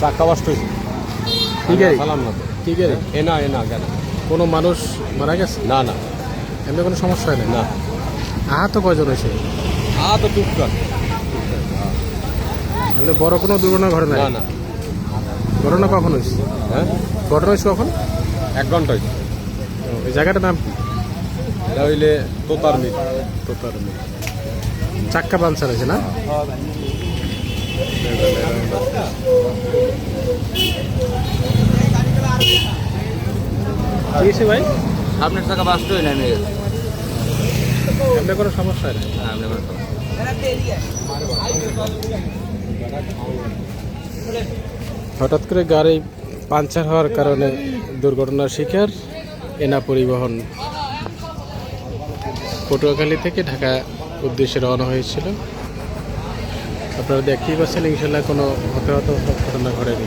চাক্কা bast হয়েছে কি গাড়ি সালাম না তো। কি গাড়ি এনা এনা কেন কোনো মানুষ মারা গেছে? না না। এমনি কোনো সমস্যা হয় না। আহত কয়জন হয়েছে? আ তো টুকটাক এমনি বড় কোনো দুর্ঘটনা ঘটে না না। ঘটনা কখন হয়েছে? হ্যাঁ? ঘটনা হয়েছে কখন? এক ঘণ্টা হয়েছে। এই জায়গাটার নাম এটা হইলে তোতার মিল তোতার মিল। চাক্কা পাঞ্চার হয়েছে না? কি হয়েছে ভাই? আপনার টাকা বাস্ট হয়ে নেমে গেছে। এমনি কোনো সমস্যা হয় না? হ্যাঁ, আপনার। হঠাৎ করে গাড়ি পাঞ্চার হওয়ার কারণে দুর্ঘটনার শিকার, এনা পরিবহন। পটুয়াখালী থেকে ঢাকা উদ্দেশ্যে রওনা হয়েছিল। আপনারা দেখতেই পাচ্ছেন, ইনশাল্লাহ কোনো হতাহত ঘটনা ঘটেনি।